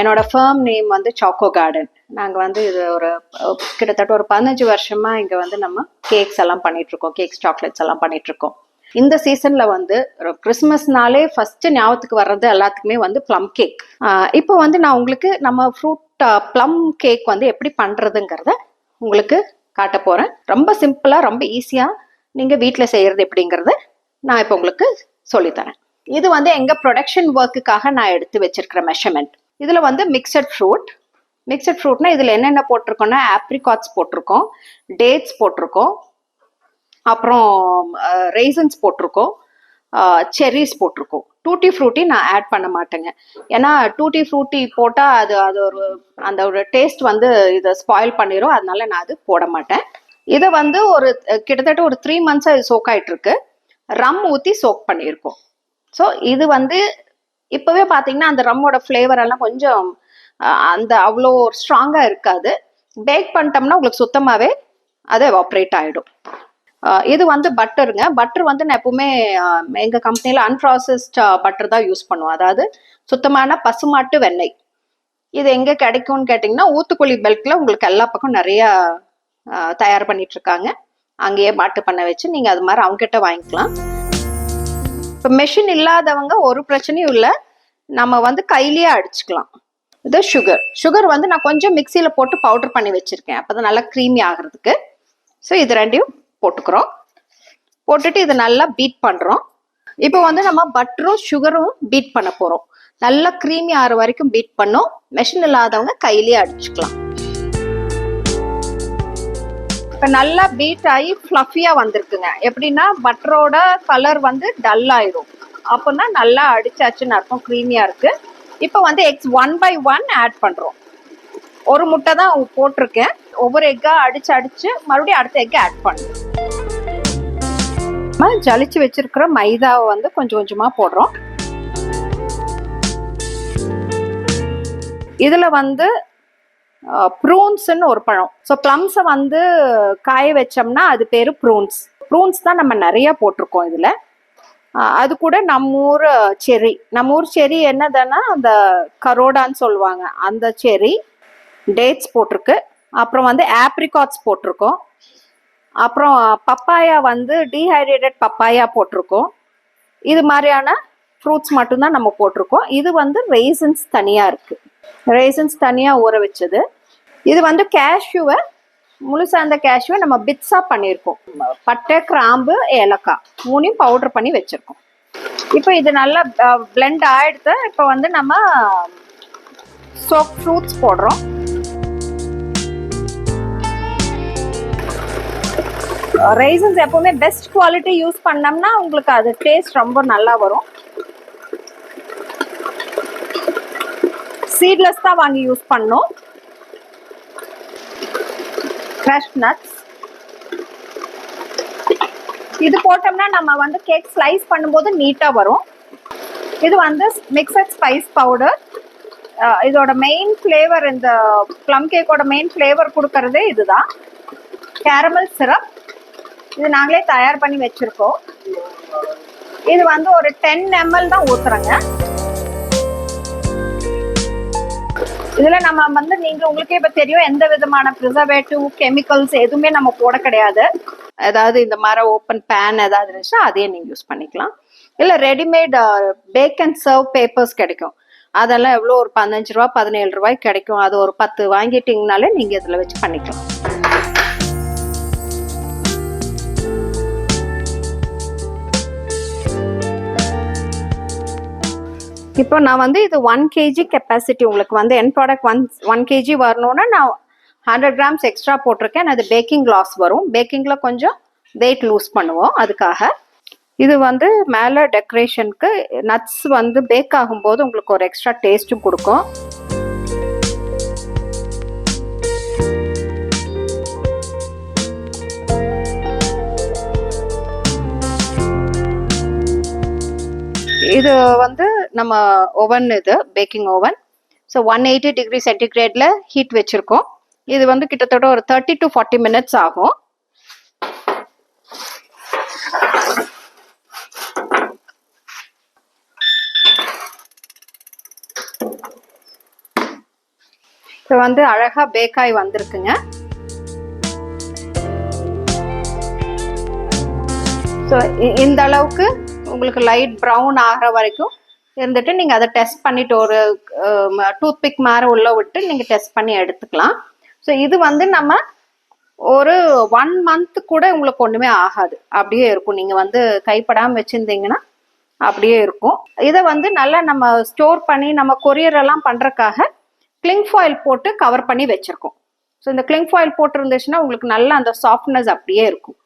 என்னோட firm name வந்து choco garden நாங்கள் வந்து இது ஒரு கிட்டத்தட்ட ஒரு பதினஞ்சு வருஷமா இங்கே வந்து நம்ம கேக்ஸ் எல்லாம் பண்ணிட்டுருக்கோம் கேக்ஸ் சாக்லேட்ஸ் எல்லாம் பண்ணிகிட்ருக்கோம் இந்த சீசன்ல வந்து கிறிஸ்மஸ்னாலே ஃபர்ஸ்ட் ஞாபகத்துக்கு வர்றது எல்லாத்துக்குமே வந்து ப்ளம் கேக் இப்போ வந்து நான் உங்களுக்கு நம்ம ஃப்ரூட் ப்ளம் கேக் வந்து எப்படி பண்றதுங்கிறத உங்களுக்கு காட்ட போறேன். ரொம்ப சிம்பிளா ரொம்ப ஈஸியா நீங்க வீட்டில் செய்யறது எப்படிங்கிறத நான் இப்போ உங்களுக்கு சொல்லித்தரேன். இது வந்து எங்க ப்ரொடக்ஷன் ஒர்க்குக்காக நான் எடுத்து வச்சிருக்கிற மெஷர்மெண்ட் இதில் வந்து மிக்சட் ஃப்ரூட் மிக்சட் ஃப்ரூட்னா இதில் என்னென்ன போட்டிருக்கோம்னா ஆப்ரிகாட்ஸ் போட்டிருக்கோம் டேட்ஸ் போட்டிருக்கோம் அப்புறம் ரெய்சன்ஸ் போட்டிருக்கோம் செர்ரிஸ் போட்டிருக்கோம். டூட்டி ஃப்ரூட்டி நான் ஆட் பண்ண மாட்டேங்க. ஏன்னா டூட்டி ஃப்ரூட்டி போட்டால் அது அது ஒரு அந்த ஒரு டேஸ்ட் வந்து இதை ஸ்பாயில் பண்ணிடும் அதனால நான் அது போட மாட்டேன். இதை வந்து ஒரு கிட்டத்தட்ட ஒரு த்ரீ மந்த்ஸாக இது சோக் ஆயிட்டு இருக்கு ரம் ஊற்றி சோக் பண்ணியிருக்கோம். ஸோ இது வந்து இப்போவே பார்த்தீங்கன்னா அந்த ரம்மோட ஃப்ளேவர் எல்லாம் கொஞ்சம் அந்த அவ்வளோ ஸ்ட்ராங்காக இருக்காது. பேக் பண்ணிட்டோம்னா உங்களுக்கு சுத்தமாகவே அது எவாப்ரேட் ஆகிடும் இது வந்து பட்டருங்க பட்டர் வந்து நான் எப்பவுமே எங்கள் எங்க கம்பெனியில் அன்ப்ராசஸ்ட் பட்டர் தான் யூஸ் பண்ணுவோம். அதாவது சுத்தமான பசுமாட்டு வெண்ணெய். இது எங்க கிடைக்கும்னு கேட்டிங்கன்னா ஊத்துக்குழி பெல்ட்ல உங்களுக்கு எல்லா பக்கம் நிறைய தயார் பண்ணிட்டு இருக்காங்க. அங்கேயே மாட்டு பண்ண வச்சு நீங்க அது மாதிரி அவங்ககிட்ட வாங்கிக்கலாம். இப்போ மெஷின் இல்லாதவங்க ஒரு பிரச்சனையும் இல்லை. நம்ம வந்து கையிலேயே அடிச்சுக்கலாம். இது சுகர் சுகர் வந்து நான் கொஞ்சம் மிக்சியில் போட்டு பவுடர் பண்ணி வச்சுருக்கேன். அப்போ தான் நல்லா க்ரீமி ஆகிறதுக்கு. ஸோ இது ரெண்டையும் போட்டுக்கிறோம். போட்டுட்டு இதை நல்லா பீட் பண்ணுறோம் இப்போ வந்து நம்ம பட்டரும் சுகரும் பீட் பண்ண போகிறோம் நல்லா க்ரீமி ஆகிற வரைக்கும் பீட் பண்ணோம். மெஷின் இல்லாதவங்க கையிலேயே அடிச்சுக்கலாம். இப்போ நல்லா பீட் ஆகி ஃப்ளஃபியாக வந்திருக்குங்க. எப்படின்னா பட்டரோட கலர் வந்து டல் ஆயிரும். அப்போனா நல்லா அடிச்சாச்சுன்னு அர்த்தம் க்ரீமியாக இருக்குது இப்போ வந்து X one by one add பண்ணுறோம் ஒரு முட்டை தான் போட்டிருக்கேன். ஒவ்வொரு எக்காக அடிச்சு அடிச்சு மறுபடியும் அடுத்த எக்கை ஆட் பண்ணுறோம் நம்ம ஜலிச்சு வச்சிருக்கிற மைதாவை வந்து கொஞ்சம் கொஞ்சமாக போடுறோம். இதில் வந்து ப்ரூன்ஸ்ன்னு ஒரு பழம். ஸோ ப்ளம்ஸை வந்து காய வச்சோம்னா அது பேர் ப்ரூன்ஸ். ப்ரூன்ஸ் தான் நம்ம நிறைய போட்டிருக்கோம் இதில். அது கூட நம்ம ஊர் செரி. நம்ம ஊர் செரி என்னதுன்னா அந்த கரோடான்னு சொல்லுவாங்க. அந்த செரி டேட்ஸ் போட்டிருக்கு. அப்புறம் வந்து ஆப்ரிகாட்ஸ் போட்டிருக்கோம். அப்புறம் பப்பாயா வந்து டீஹைட்ரேட்டட் பப்பாயா போட்டிருக்கோம். இது மாதிரியான ஃப்ரூட்ஸ் மட்டும்தான் நம்ம போட்டிருக்கோம். இது வந்து ரெய்சன்ஸ் தனியாக இருக்குது ரேசன்ஸ் தனியாக ஊற வச்சது. இது வந்து கேஷ்யூவை முழுசாக அந்த கேஷ்யூவை நம்ம பிட்ஸாக பண்ணியிருக்கோம். பட்டை கிராம்பு ஏலக்காய் மூணையும் பவுடர் பண்ணி வச்சுருக்கோம். இப்போ இது நல்லா பிளெண்ட் ஆகிடுத்து இப்போ வந்து நம்ம சோப் ஃப்ரூட்ஸ் போடுறோம். ரைசன்ஸ் எப்போவுமே பெஸ்ட் குவாலிட்டி யூஸ் பண்ணோம்னா உங்களுக்கு அது டேஸ்ட் ரொம்ப நல்லா வரும். சீட்லெஸ் தான் வாங்கி யூஸ் பண்ணோம். ஃப்ரெஷ் நட்ஸ் இது போட்டோம்னா நம்ம வந்து கேக் ஸ்லைஸ் பண்ணும்போது நீட்டாக வரும். இது வந்து மிக்சட் ஸ்பைஸ் பவுடர் இதோட மெயின் ஃப்ளேவர் இந்த ப்ளம் கேக்கோட மெயின் ஃப்ளேவர் கொடுக்கறதே இதுதான். கேரமல் சிரப் இது நாங்களே தயார் பண்ணி வச்சுருக்கோம். இது வந்து ஒரு டென் எம்எல் தான் ஊத்துறோங்க. இதுல நம்ம வந்து நீங்க உங்களுக்கே இப்ப தெரியும் எந்த விதமான ப்ரிசர்வேட்டிவ் கெமிக்கல்ஸ் எதுவுமே நம்ம போட கிடையாது. ஏதாவது இந்த மாதிரி ஓப்பன் பேன் ஏதாவது இருந்துச்சுன்னா அதையே நீங்க யூஸ் பண்ணிக்கலாம். இல்ல readymade pack and serve papers கிடைக்கும். அதெல்லாம் எவ்வளோ ஒரு பதினஞ்சு ரூபா பதினேழு ரூபாய்க்கு கிடைக்கும். அது ஒரு பத்து வாங்கிட்டீங்கனாலே நீங்க இதுல வச்சு பண்ணிக்கலாம். இப்போ நான் வந்து இது ஒன் கேஜி கெப்பாசிட்டி உங்களுக்கு வந்து என் ப்ராடக்ட் ஒன் ஒன் கேஜி வரணும்னா நான் ஹண்ட்ரட் கிராம்ஸ் எக்ஸ்ட்ரா போட்டிருக்கேன். அது பேக்கிங் லாஸ் வரும். பேக்கிங்கில் கொஞ்சம் வெயிட் லூஸ் பண்ணுவோம் அதுக்காக. இது வந்து மேலே டெக்கரேஷனுக்கு நட்ஸ் வந்து பேக் ஆகும்போது உங்களுக்கு ஒரு எக்ஸ்ட்ரா டேஸ்ட்டும் கொடுக்கும். இது வந்து நம்ம ஓவன் இது baking oven so one eighty degree சென்டிகிரேட்ல heat வச்சுருக்கோம். இது வந்து கிட்டத்தட்ட ஒரு தேர்ட்டி டு ஃபார்ட்டி மினிட்ஸ் ஆகும். இப்போ வந்து அழகாக பேக்காய் வந்திருக்குங்க. ஸோ இந்த அளவுக்கு உங்களுக்கு லைட் ப்ரௌன் ஆகிற வரைக்கும் இருந்துட்டு நீங்கள் அதை டெஸ்ட் பண்ணிட்டு ஒரு டூத் பிக் மாதிரி உள்ள விட்டு நீங்கள் டெஸ்ட் பண்ணி எடுத்துக்கலாம். ஸோ இது வந்து நம்ம ஒரு ஒன் மந்த் கூட உங்களுக்கு ஒன்றுமே ஆகாது. அப்படியே இருக்கும். நீங்கள் வந்து கைப்படாமல் வச்சுருந்தீங்கன்னா அப்படியே இருக்கும். இதை வந்து நல்லா நம்ம ஸ்டோர் பண்ணி நம்ம கொரியர் எல்லாம் பண்ணுறக்காக கிளிங் ஃபாயில் போட்டு கவர் பண்ணி வச்சுருக்கோம். ஸோ இந்த கிளிங் ஃபாயில் போட்டிருந்துச்சுன்னா உங்களுக்கு நல்லா அந்த சாஃப்ட்னஸ் அப்படியே இருக்கும்.